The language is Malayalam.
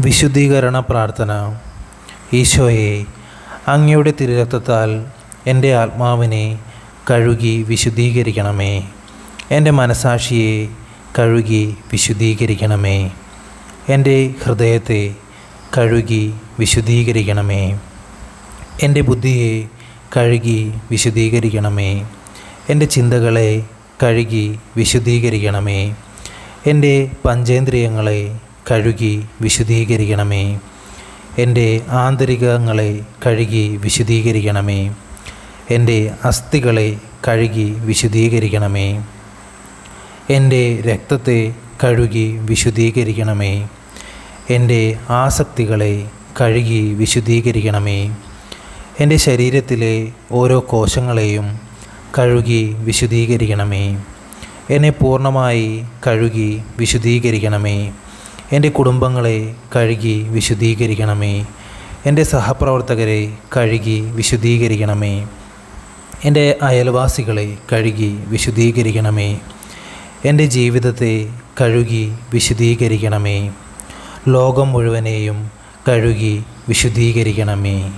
വിശുദ്ധീകരണ പ്രാർത്ഥന. ഈശോയെ അങ്ങയുടെ തിരുരക്തത്താൽ എന്റെ ആത്മാവിനെ കഴുകി വിശുദ്ധീകരിക്കണമേ. എന്റെ മനസാക്ഷിയെ കഴുകി വിശുദ്ധീകരിക്കണമേ. എന്റെ ഹൃദയത്തെ കഴുകി വിശുദ്ധീകരിക്കണമേ. എന്റെ ബുദ്ധിയെ കഴുകി വിശുദ്ധീകരിക്കണമേ. എന്റെ ചിന്തകളെ കഴുകി വിശുദ്ധീകരിക്കണമേ. എന്റെ പഞ്ചേന്ദ്രിയങ്ങളെ കഴുകി വിശുദ്ധീകരിക്കണമേ. എന്റെ ആന്തരികങ്ങളെ കഴുകി വിശുദ്ധീകരിക്കണമേ. എന്റെ അസ്ഥികളെ കഴുകി വിശുദ്ധീകരിക്കണമേ. എന്റെ രക്തത്തെ കഴുകി വിശുദ്ധീകരിക്കണമേ. എന്റെ ആസക്തികളെ കഴുകി വിശുദ്ധീകരിക്കണമേ. എന്റെ ശരീരത്തിലെ ഓരോ കോശങ്ങളെയും കഴുകി വിശുദ്ധീകരിക്കണമേ. എന്നെ പൂർണമായി കഴുകി വിശുദ്ധീകരിക്കണമേ. എന്റെ കുടുംബങ്ങളെ കഴുകി വിശുദ്ധീകരിക്കണമേ. എന്റെ സഹപ്രവർത്തകരെ കഴുകി വിശുദ്ധീകരിക്കണമേ. എന്റെ അയൽവാസികളെ കഴുകി വിശുദ്ധീകരിക്കണമേ. എന്റെ ജീവിതത്തെ കഴുകി വിശുദ്ധീകരിക്കണമേ. ലോകം മുഴുവനെയും കഴുകി വിശുദ്ധീകരിക്കണമേ.